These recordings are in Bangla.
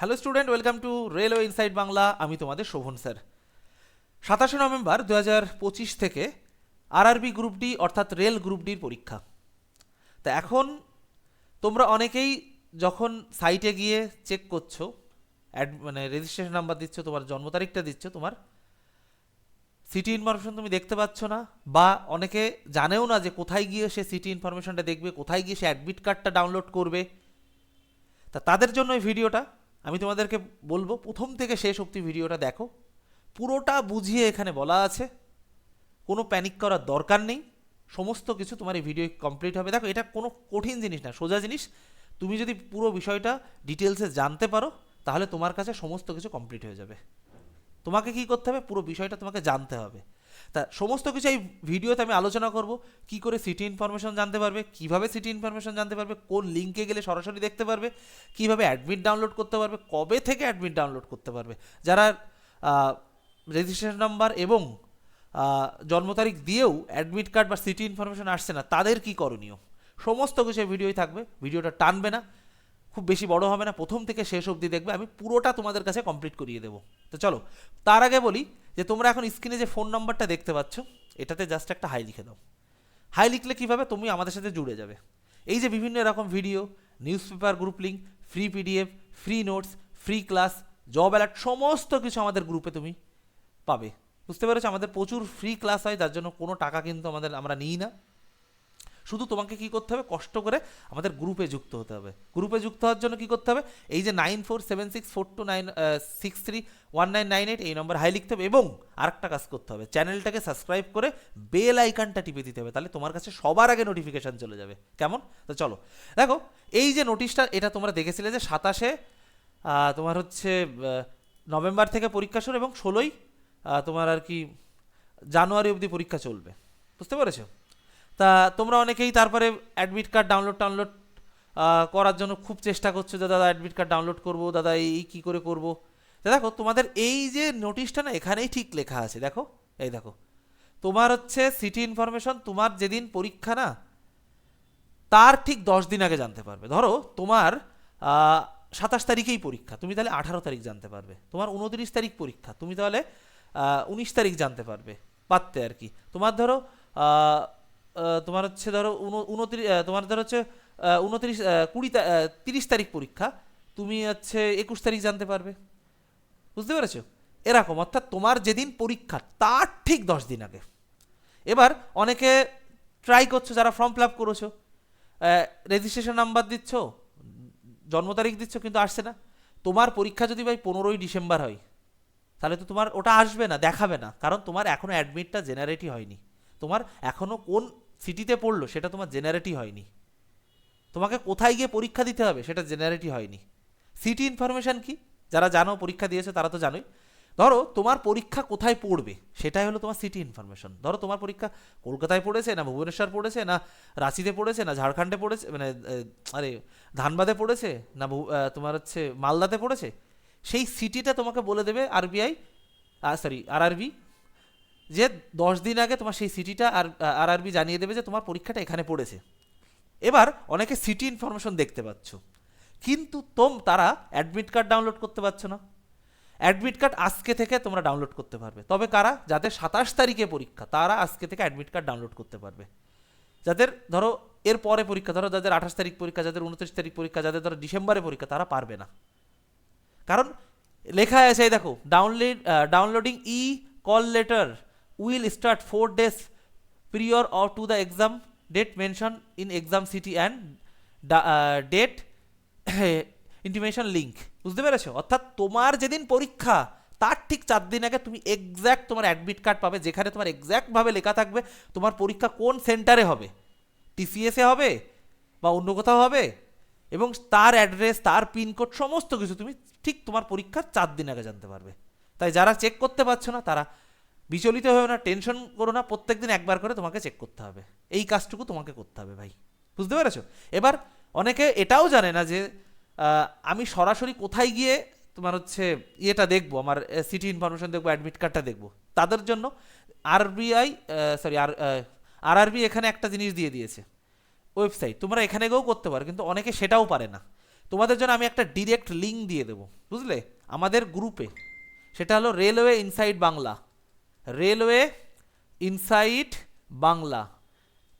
Hello student welcome to railway inside Bangla আমি তোমাদের শোভন স্যার। সাতাশে নভেম্বর দু হাজার পঁচিশ থেকে আরআরবি গ্রুপ ডি অর্থাৎ রেল গ্রুপ ডির পরীক্ষা। তা এখন তোমরা অনেকেই যখন সাইটে গিয়ে চেক করছ অ্যাড মানে রেজিস্ট্রেশন নাম্বার দিচ্ছ, তোমার জন্ম তারিখটা দিচ্ছ, তোমার সিটি ইনফরমেশন তুমি দেখতে পাচ্ছ না, বা অনেকে জানেও না যে কোথায় গিয়ে সে সিটি ইনফরমেশনটা দেখবে, কোথায় গিয়ে সে অ্যাডমিট কার্ডটা ডাউনলোড করবে। তা তাদের জন্য এই ভিডিওটা আমি তোমাদেরকে বলব, প্রথম থেকে শেষ অবধি ভিডিওটা দেখো। পুরোটা বুঝিয়ে এখানে বলা আছে। কোনো প্যানিক করার দরকার নেই। সমস্ত কিছু তোমার এই ভিডিও কমপ্লিট হবে। দেখো, এটা কোনো কঠিন জিনিস না, সোজা জিনিস। তুমি যদি পুরো বিষয়টা ডিটেলসে জানতে পারো, তাহলে তোমার কাছে সমস্ত কিছু কমপ্লিট হয়ে যাবে। তোমাকে কি করতে হবে? পুরো বিষয়টা তোমাকে জানতে হবে। তা সমস্ত কিছু এই ভিডিওতে আমি আলোচনা করব। কি করে সিটি ইনফরমেশন জানতে পারবে, কীভাবে সিটি ইনফরমেশন জানতে পারবে, কোন লিঙ্কে গেলে সরাসরি দেখতে পারবে, কীভাবে অ্যাডমিট ডাউনলোড করতে পারবে, কবে থেকে অ্যাডমিট ডাউনলোড করতে পারবে। যারা রেজিস্ট্রেশন নাম্বার এবং জন্ম তারিখ দিয়েও অ্যাডমিট কার্ড বা সিটি ইনফরমেশন আসছে না, তাদের কি করণীয়? সমস্ত কিছু ভিডিওই থাকবে, ভিডিওটা টানবে না। খুব বেশি বড় হবে না, প্রথম থেকে শেষ অবধি দেখবে, আমি পুরোটা তোমাদের কাছে কমপ্লিট করিয়ে দেবো। তো চলো, তার আগে বলি যে তোমরা এখন স্ক্রিনে যে ফোন নাম্বারটা দেখতে পাচ্ছ, এটাতে জাস্ট একটা হাই লিখে দাও। হাই লিখলে কীভাবে? তুমি আমাদের সাথে জুড়ে যাবে। এই যে বিভিন্ন রকম video newspaper group link free PDF free notes free class job alert সমস্ত কিছু আমাদের গ্রুপে তুমি পাবে। বুঝতে পেরেছ? আমাদের প্রচুর ফ্রি ক্লাস হয়, যার জন্য কোনো টাকা কিন্তু আমাদের, আমরা নিই না। শুধু তোমাকে কি করতে হবে? কষ্ট করে আমাদের গ্রুপে যুক্ত হতে হবে। গ্রুপে যুক্ত হওয়ার জন্য কি করতে হবে? এই যে nine four seven six four two nine six three one nine nine eight এই নম্বর হাই লিখতে হবে এবং আরেকটা কাজ করতে হবে। চ্যানেলটাকে সাবস্ক্রাইব করে বেল আইকনটা টিপে দিতে হবে, তাহলে তোমার কাছে সবার আগে নোটিফিকেশান চলে যাবে। কেমন? তো চলো। দেখো, এই যে নোটিশটা এটা তোমরা দেখেছিলে যে সাতাশে তোমার হচ্ছে নভেম্বর থেকে পরীক্ষা শুরু এবং ষোলোই তোমার আর কি জানুয়ারি অবধি পরীক্ষা চলবে। বুঝতে পেরেছ? তা তোমরা অনেকেই তারপরে অ্যাডমিট কার্ড ডাউনলোড টাউনলোড করার জন্য খুব চেষ্টা করছ যে, দাদা অ্যাডমিট কার্ড ডাউনলোড করব, দাদা, এই কী করে করব? তা দেখো, তোমাদের এই যে নোটিশটা না, এখানেই ঠিক লেখা আছে, দেখো, এই দেখো। তোমার হচ্ছে সিটি ইনফরমেশন তোমার যেদিন পরীক্ষা না, তার ঠিক দশ দিন আগে জানতে পারবে। ধরো, তোমার সাতাশ তারিখেই পরীক্ষা, তুমি তাহলে আঠারো তারিখ জানতে পারবে। তোমার উনত্রিশ তারিখ পরীক্ষা, তুমি তাহলে উনিশ তারিখ জানতে পারবে, পারতে আর কি। তোমার ধরো তোমার হচ্ছে ধরো উনত্রিশ তোমার ধরো হচ্ছে উনত্রিশ কুড়ি তিরিশ তারিখ পরীক্ষা। তুমি হচ্ছে একুশ তারিখ জানতে পারবে। বুঝতে পেরেছ? এরকম, অর্থাৎ তোমার যেদিন পরীক্ষা, তার ঠিক দশ দিন আগে। এবার অনেকে ট্রাই করছ, যারা ফর্ম ফিল আপ করেছ। রেজিস্ট্রেশন নাম্বার দিচ্ছ, জন্ম তারিখ দিচ্ছ, কিন্তু আসছে না। তোমার পরীক্ষা যদি ভাই পনেরোই ডিসেম্বর হয়, তাহলে তো তোমার ওটা আসবে না, দেখাবে না। কারণ তোমার এখনও অ্যাডমিটটা জেনারেটই হয়নি। তোমার এখনও কোন সিটিতে পড়ল, সেটা তোমার জেনারেটই হয়নি। তোমাকে কোথায় গিয়ে পরীক্ষা দিতে হবে, সেটা জেনারেটই হয়নি। সিটি ইনফরমেশন কি? যারা জানো, পরীক্ষা দিয়েছে, তারা তো জানোই। ধরো, তোমার পরীক্ষা কোথায় পড়বে, সেটাই হলো তোমার সিটি ইনফরমেশন ধরো, তোমার পরীক্ষা কলকাতায় পড়েছে, না ভুবনেশ্বর পড়েছে, না রাঁচিতে পড়েছে, না ঝাড়খণ্ডে পড়েছে মানে আরে, ধানবাদে পড়েছে, না তোমার হচ্ছে মালদাতে পড়েছে, সেই সিটিটা তোমাকে বলে দেবে আরবিআই সরি আর আরআরবি যে দশ দিন আগে তোমার সেই সিটিটা আর আরআরবি জানিয়ে দেবে যে তোমার পরীক্ষাটা এখানে পড়েছে। এবার অনেকে সিটি ইনফরমেশন দেখতে পাচ্ছ। কিন্তু তোম, তারা অ্যাডমিট কার্ড ডাউনলোড করতে পারছ না। অ্যাডমিট কার্ড আজকে থেকে তোমরা ডাউনলোড করতে পারবে। তবে কারা? যাদের সাতাশ তারিখে পরীক্ষা, তারা আজকে থেকে অ্যাডমিট কার্ড ডাউনলোড করতে পারবে। যাদের, ধরো, এর পরে পরীক্ষা, ধরো, যাদের আঠাশ তারিখ পরীক্ষা, যাদের উনত্রিশ তারিখ পরীক্ষা, যাদের, ধরো, ডিসেম্বরে পরীক্ষা, তারা পারবে না। কারণ লেখা আছে দেখো download downloading e call letter will start four days prior or to the exam date mention in exam city and date intimation link বুঝতে পেরেছ? অর্থাৎ তোমার যেদিন পরীক্ষা, তার ঠিক চার দিন আগে তুমি এক্স্যাক্ট তোমার অ্যাডমিট কার্ড পাবে, যেখানে তোমার এক্স্যাক্টভাবে লেখা থাকবে, তোমার পরীক্ষা কোন সেন্টারে হবে? টিসিএসে হবে বা অন্য কোথাও হবে? এবং তার অ্যাড্রেস তার পিনকোড সমস্ত কিছু তুমি ঠিক তোমার পরীক্ষার চার দিন আগে জানতে পারবে। তাই যারা চেক করতে পারছ না, তারা বিচলিত হয়েও না, টেনশন করো না প্রত্যেক দিন একবার করে তোমাকে চেক করতে হবে। এই কাজটুকু তোমাকে করতে হবে ভাই। বুঝতে পেরেছ? এবার অনেকে এটাও জানে না যে আমি সরাসরি কোথায় গিয়ে তোমার হচ্ছে ইয়েটা দেখব, আমার সিটি ইনফরমেশন দেখব অ্যাডমিট কার্ডটা দেখব। তাদের জন্য আরবিআই সরি আর আরআরবি এখানে একটা জিনিস দিয়ে দিয়েছে। ওয়েবসাইট তোমরা এখানে গিয়েও করতে পারো, কিন্তু অনেকে সেটাও পারে না। তোমাদের জন্য আমি একটা ডিরেক্ট লিঙ্ক দিয়ে দেবো, বুঝলে? আমাদের গ্রুপে সেটা হলো railway inside Bangla railway insight Bangla.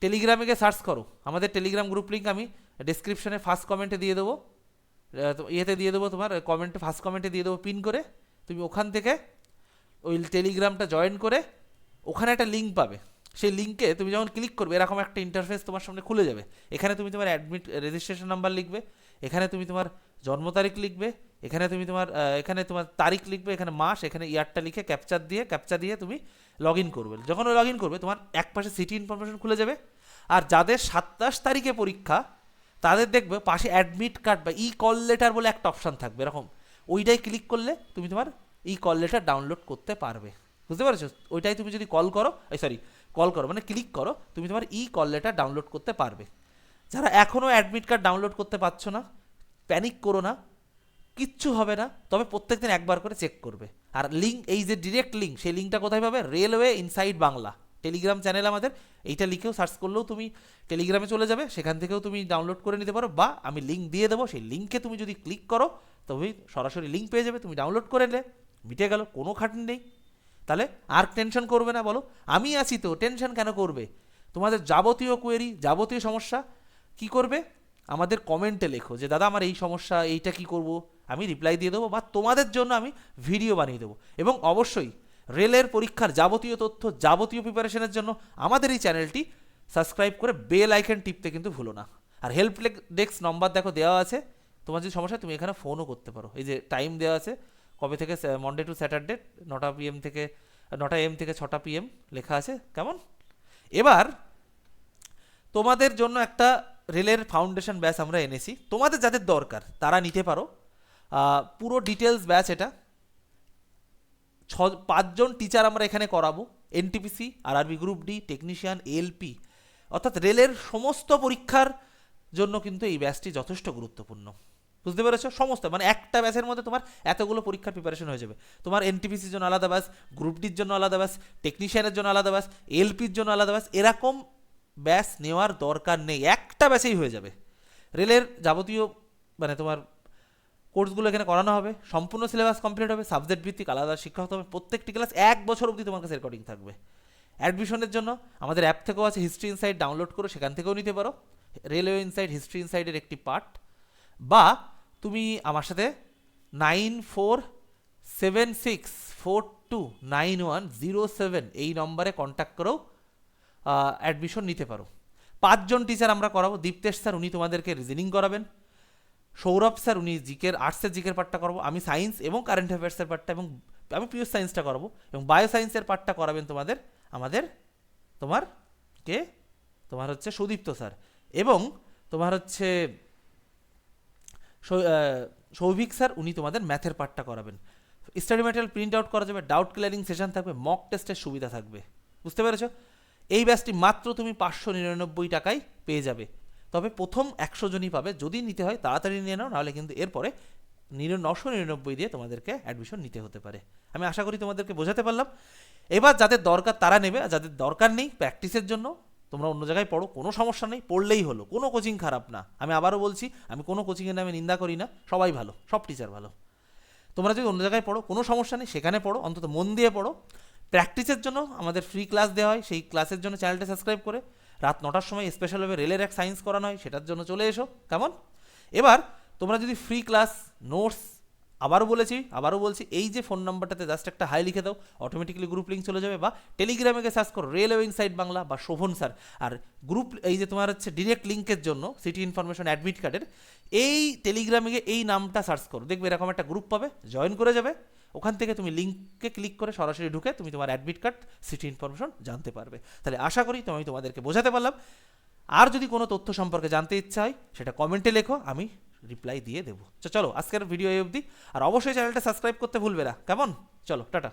টেলিগ্রামে গিয়ে সার্চ করো। আমাদের টেলিগ্রাম গ্রুপ লিঙ্ক আমি ডিসক্রিপশনে ফার্স্ট কমেন্টে দিয়ে দেবো। ইয়েতে দিয়ে দেবো তোমার কমেন্টে ফার্স্ট কমেন্টে দিয়ে দেবো পিন করে। তুমি ওখান থেকে ওই টেলিগ্রামটা জয়েন করে ওখানে একটা লিঙ্ক পাবে। সেই লিঙ্কে তুমি যখন ক্লিক করবে, এরকম একটা ইন্টারফেস তোমার সামনে খুলে যাবে। এখানে তুমি তোমার অ্যাডমিট রেজিস্ট্রেশন নাম্বার লিখবে। এখানে তুমি তোমার জন্ম তারিখ লিখবে। এখানে তুমি তোমার এখানে তোমার তারিখ লিখবে, এখানে মাস, এখানে ইয়ারটা লিখে ক্যাপচার দিয়ে ক্যাপচার দিয়ে তুমি লগ ইন করবে। যখন লগ ইন করবে, তোমার এক পাশে সিটি ইনফরমেশন খুলে যাবে। আর যাদের সাতাশ তারিখে পরীক্ষা, তাদের দেখবে পাশে অ্যাডমিট কার্ড বা ই কল লেটার বলে একটা অপশান থাকবে, এরকম। ওইটাই ক্লিক করলে তুমি তোমার ই কল লেটার ডাউনলোড করতে পারবে। বুঝতে পারছ? ওইটাই তুমি যদি কল করো, এই সরি কল করো মানে ক্লিক করো, তুমি তোমার ই কল লেটার ডাউনলোড করতে পারবে। যারা এখনও অ্যাডমিট কার্ড ডাউনলোড করতে পারছ না প্যানিক করো না। কিচ্ছু হবে না, তবে প্রত্যেক দিন একবার করে চেক করবে। আর লিঙ্ক এই যে ডিরেক্ট লিঙ্ক সেই লিঙ্কটা কোথায় পাবে? Railway inside Bangla. Telegram channel আমাদের, এইটা লিখেও সার্চ করলেও তুমি টেলিগ্রামে চলে যাবে, সেখান থেকেও তুমি ডাউনলোড করে নিতে পারো, বা আমি লিঙ্ক দিয়ে দেবো, সেই লিঙ্কে তুমি যদি ক্লিক করো, তবে সরাসরি লিঙ্ক পেয়ে যাবে, তুমি ডাউনলোড করে নিলে, মিটে গেল, কোনো খাটনি নেই। তাহলে আর টেনশন করবে না, বলো। আমি আছি তো টেনশন কেন করবে? তোমাদের যাবতীয় কোয়েরি যাবতীয় সমস্যা, কি করবে? আমাদের কমেন্টে লেখো যে, দাদা, আমার এই সমস্যা, এইটা কি করব? আমি রিপ্লাই দিয়ে দেবো বা তোমাদের জন্য আমি ভিডিও বানিয়ে দেবো। এবং অবশ্যই রেলের পরীক্ষার যাবতীয় তথ্য, যাবতীয় প্রিপারেশনের জন্য আমাদের এই চ্যানেলটি সাবস্ক্রাইব করে বেল আইকন টিপতে কিন্তু ভুলো না। আর হেল্প ডেস্ক নম্বর দেখো দেওয়া আছে। তোমার যদি সমস্যা তুমি এখানে ফোনও করতে পারো। এই যে টাইম দেওয়া আছে, কবে থেকে মন্ডে টু স্যাটারডে নটা পিএম থেকে, নটা এম থেকে ছটা পিএম লেখা আছে। কেমন? এবার তোমাদের জন্য একটা রেলের ফাউন্ডেশন ব্যাচ আমরা এনেছি। তোমাদের যাদের দরকার, তারা নিতে পারো। পুরো ডিটেলস ব্যাচ এটা। ছ, পাঁচজন টিচার আমরা এখানে করাবো NTPC RRB group D technician LP অর্থাৎ রেলের সমস্ত পরীক্ষার জন্য কিন্তু এই ব্যাচটি যথেষ্ট গুরুত্বপূর্ণ। বুঝতে পেরেছ? সমস্ত মানে একটা ব্যাচের মধ্যে তোমার এতগুলো পরীক্ষার প্রিপারেশন হয়ে যাবে। তোমার এনটিপিসির জন্য আলাদা ব্যাচ গ্রুপ ডির জন্য আলাদা ব্যাচ টেকনিশিয়ানের জন্য আলাদা ব্যাচ এলপির জন্য আলাদা ব্যাচ এরকম ব্যাচ নেওয়ার দরকার নেই। একটা ব্যাচেই হয়ে যাবে। রেলের যাবতীয় মানে তোমার কোর্সগুলো এখানে করানো হবে, সম্পূর্ণ সিলেবাস কমপ্লিট হবে, সাবজেক্ট ভিত্তিক আলাদা শিক্ষা হতে হবে, প্রত্যেকটি ক্লাস এক বছর অবধি তোমার কাছে রেকর্ডিং থাকবে। অ্যাডমিশনের জন্য আমাদের অ্যাপ থেকেও আছে হিস্ট্রি ইনসাইট ডাউনলোড করে সেখান থেকেও নিতে পারো রেলওয়ে ইনসাইট হিস্ট্রি ইনসাইটের একটি পার্ট বা তুমি আমার সাথে nine four seven six four two nine one zero seven এই নম্বরে কন্ট্যাক্ট করেও অ্যাডমিশন নিতে পারো। পাঁচজন টিচার আমরা করাবো, দীপ্তেশ স্যার উনি তোমাদেরকে রিজনিং করাবেন। সৌরভ স্যার, উনি জিকের আর্টসের জিকের পার্টটা করাবো, আমি সায়েন্স এবং কারেন্ট অ্যাফেয়ার্সের পার্টটা এবং আমি পিওর সায়েন্সটা করাবো এবং বায়ো সায়েন্সের পার্টটা করাবেন তোমাদের, আমাদের, তোমার, কে? তোমার হচ্ছে সুদীপ্ত স্যার। এবং তোমার হচ্ছে সৌভিক স্যার, উনি তোমাদের ম্যাথের পার্টটা করাবেন। স্টাডি ম্যাটেরিয়াল প্রিন্ট আউট করা যাবে ডাউট ক্লিয়ারিং সেশন থাকবে মক টেস্টের সুবিধা থাকবে। বুঝতে পেরেছ? এই ব্যাচটি মাত্র তুমি পাঁচশো নিরানব্বই টাকায় পেয়ে যাবে। তবে প্রথম একশো জনই পাবে। যদি নিতে হয়, তাড়াতাড়ি নিয়ে নাও, নাহলে কিন্তু এরপরে নশো নিরানব্বই দিয়ে তোমাদেরকে অ্যাডমিশন নিতে হতে পারে। আমি আশা করি তোমাদেরকে বোঝাতে পারলাম। এবার যাদের দরকার, তারা নেবে, আর যাদের দরকার নেই প্র্যাকটিসের জন্য তোমরা অন্য জায়গায় পড়ো, কোনো সমস্যা নেই, পড়লেই হলো, কোনো কোচিং খারাপ না। আমি আবারও বলছি, আমি কোনো কোচিংয়ের নামে নিন্দা করি না, সবাই ভালো, সব টিচার ভালো। তোমরা যদি অন্য জায়গায় পড়ো, কোনো সমস্যা নেই, সেখানে পড়ো, অন্তত মন দিয়ে পড়ো। প্র্যাকটিসের জন্য আমাদের ফ্রি ক্লাস দেওয়া হয়, সেই ক্লাসের জন্য চ্যানেলটা সাবস্ক্রাইব করে। রাত নটার সময় স্পেশালভাবে রেলের এক সায়েন্স করানো হয়, সেটার জন্য চলে এসো। কেমন? এবার তোমরা যদি ফ্রি ক্লাস নোটস আবারও বলেছি, আবারও বলছি, এই যে ফোন নাম্বারটাতে জাস্ট একটা হাই লিখে দাও অটোমেটিক্যালি গ্রুপ লিঙ্ক চলে যাবে বা টেলিগ্রামে গিয়ে সার্চ করো রেলওয়ে ইনসাইড বাংলা বা শোভন স্যার আর গ্রুপ এই যে তোমার হচ্ছে ডিরেক্ট লিঙ্কের জন্য সিটি ইনফরমেশন অ্যাডমিট কার্ডের এই টেলিগ্রামে গিয়ে এই নামটা সার্চ করো। দেখবে এরকম একটা গ্রুপ পাবে জয়েন করে যাবে। ওখান থেকে তুমি লিঙ্কে ক্লিক করে সরাসরি ঢুকে তুমি তোমার অ্যাডমিট কার্ড সিটি ইনফরমেশন জানতে পারবে। তাহলে আশা করি তো আমি তোমাদেরকে বোঝাতে পারলাম। আর যদি কোনো তথ্য সম্পর্কে জানতে ইচ্ছা হয়, সেটা কমেন্টে লেখো, আমি রিপ্লাই দিয়ে দেবো। চলো, আজকের ভিডিও এই অবধি। আর অবশ্যই চ্যানেলটা সাবস্ক্রাইব করতে ভুলবে না। কেমন? চলো, টাটা।